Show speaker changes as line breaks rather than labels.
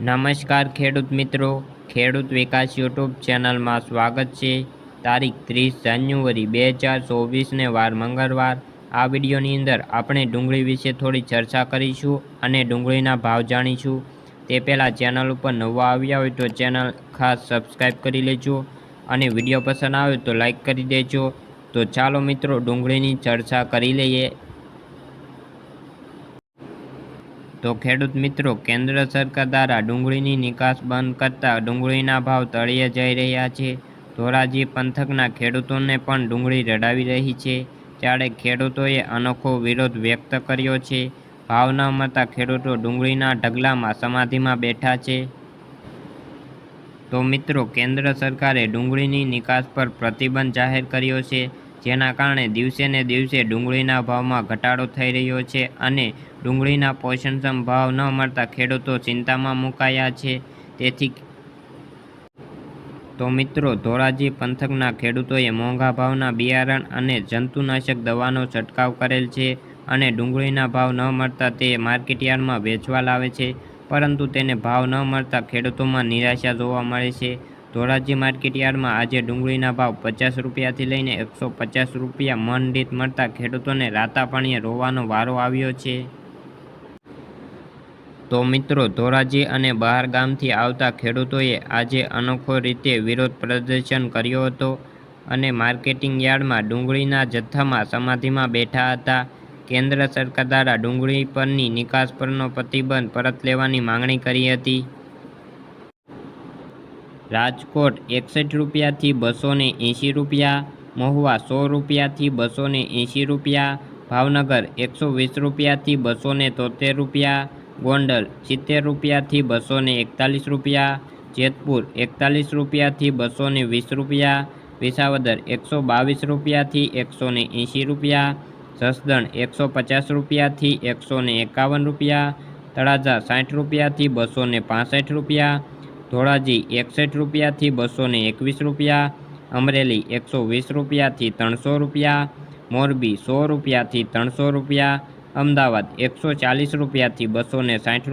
નમસ્કાર ખેડૂત મિત્રો. ખેડૂત વિકાસ યુટ્યુબ ચેનલમાં સ્વાગત છે. તારીખ ત્રીસ જાન્યુઆરી બે હજાર ચોવીસને વાર મંગળવાર. આ વિડીયોની અંદર આપણે ડુંગળી વિશે થોડી ચર્ચા કરીશું અને ડુંગળીના ભાવ જાણીશું. તે પહેલાં ચેનલ ઉપર નવા આવ્યા હોય તો ચેનલ ખાસ સબસ્ક્રાઈબ કરી લેજો અને વીડિયો પસંદ આવે તો લાઈક કરી દેજો. તો ચાલો મિત્રો ડુંગળીની ચર્ચા કરી લઈએ. તો ખેડૂત મિત્રો, કેન્દ્ર સરકાર દ્વારા ડુંગળીની નિકાસ બંધ કરતાં ડુંગળીના ભાવ તળિયે જઈ રહ્યા છે. ધોરાજી પંથકના ખેડૂતોને પણ ડુંગળી રડાવી રહી છે. ત્યારે ખેડૂતોએ અનોખો વિરોધ વ્યક્ત કર્યો છે. ભાવ ન મળતા ખેડૂતો ડુંગળીના ઢગલામાં સમાધિમાં બેઠા છે. તો મિત્રો, કેન્દ્ર સરકારે ડુંગળીની નિકાસ પર પ્રતિબંધ જાહેર કર્યો છે. જેના કારણે દિવસે ને દિવસે ડુંગળીના ભાવમાં ઘટાડો થઈ રહ્યો છે અને ડુંગળીના પોષણક્ષમ ભાવ ન મળતા ખેડૂતો ચિંતામાં મુકાયા છે. તેથી તો મિત્રો, ધોરાજી પંથકના ખેડૂતોએ મોંઘા ભાવના બિયારણ અને જંતુનાશક દવાનો છંટકાવ કરેલ છે અને ડુંગળીના ભાવ ન મળતા તે માર્કેટયાર્ડમાં વેચવા લાવે છે, પરંતુ તેને ભાવ ન મળતા ખેડૂતોમાં નિરાશા જોવા મળે છે. ધોરાજી માર્કેટ યાર્ડમાં આજે ડુંગળીના ભાવ પચાસ રૂપિયાથી લઈને એકસો પચાસ રૂપિયા મન દીઠ મળતા ખેડૂતોને રાતા પાણીએ રોવાનો વારો આવ્યો છે. તો મિત્રો, ધોરાજી અને બહાર ગામથી આવતા ખેડૂતોએ આજે અનોખો રીતે વિરોધ પ્રદર્શન કર્યો હતો અને માર્કેટિંગ યાર્ડમાં ડુંગળીના જથ્થામાં સમાધિમાં બેઠા હતા. કેન્દ્ર સરકાર દ્વારા ડુંગળી પરની નિકાસ પરનો પ્રતિબંધ પરત લેવાની માંગણી કરી હતી. રાજકોટ એકસઠ રૂપિયાથી બસો ને એંશી રૂપિયા, મહુવા સો રૂપિયાથી બસો ને એંશી રૂપિયા, ભાવનગર એકસો વીસ રૂપિયાથી બસો ને તોતેર રૂપિયા, ગોંડલ સિત્તેર રૂપિયાથી બસો ને એકતાલીસ રૂપિયા, જેતપુર એકતાલીસ રૂપિયાથી બસો ને વીસ રૂપિયા, વિસાવદર એકસો બાવીસ રૂપિયાથી એકસો ને એંશી રૂપિયા, જસદણ એકસો પચાસ રૂપિયાથી એકસો ને એકાવન રૂપિયા, તળાજા સાઠ રૂપિયાથી બસો ને રૂપિયા ધોરાજી એકસઠ રૂપિયાથી બસો એકવીસ રૂપિયા, અમરેલી એકસો વીસ રૂપિયાથી ત્રણસો રૂપિયા, મોરબી સો રૂપિયાથી ત્રણસો રૂપિયા, અમદાવાદ એકસો ચાલીસ રૂપિયાથી બસો સાઠ